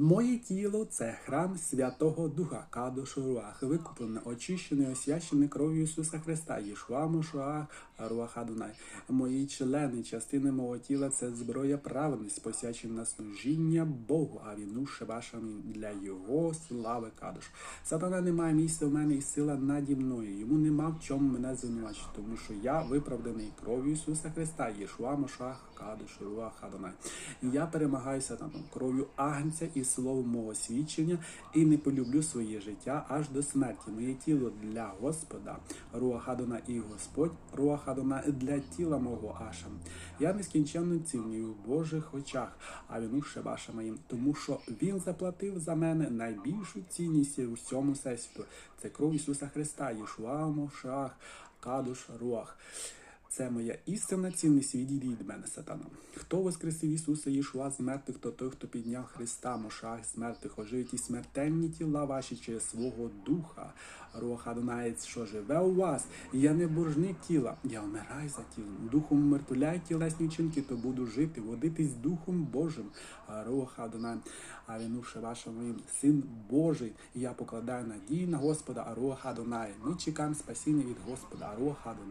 Моє тіло це храм Святого Духа Кадошу Руах, викуплене, очищене, освячене кров'ю Ісуса Христа, Єшуа Мошуах, Руах Адонай. Мої члени, частини мого тіла це зброя праведність, посвячена на служіння Богу, а віну шебашами для Його слави Кадош. Сатана не має місця в мене і сила наді мною. Йому нема в чому мене звинувачити, тому що я виправданий кров'ю Ісуса Христа, Єшуа Мошуах, Кадош, Руах Адонай. І я перемагаю сатану кров'ю агнця і словом мого свідчення, і не полюблю своє життя аж до смерті. Моє тіло для Господа, Руахадона і Господь, Руахадона для тіла мого Аша. Я нескінченно цінний в Божих очах, а вину шебаша моїм, тому що Він заплатив за мене найбільшу цінність у всьому всесвіту. Це кров Ісуса Христа, Єшуа Мошах, Кадуш, Руах. Це моя істинна цінність відійди від мене, сатана. Хто воскресив Ісуса Єшуа з мертвих, то той, хто підняв Христа, Мошах з мертвих, оживить і смертельні тіла ваші через свого духа. Руха Донаєць, що живе у вас. Я не боржник тіла, я вмираю за тілом. Духом умертвляю тілесні вчинки, то буду жити, водитись Духом Божим. Руха Донай, а вінуше ваша моїм син Божий. Я покладаю надію на Господа, а Руха Донай. Ми чекаємо спасіння від Господа, а Руха Донай.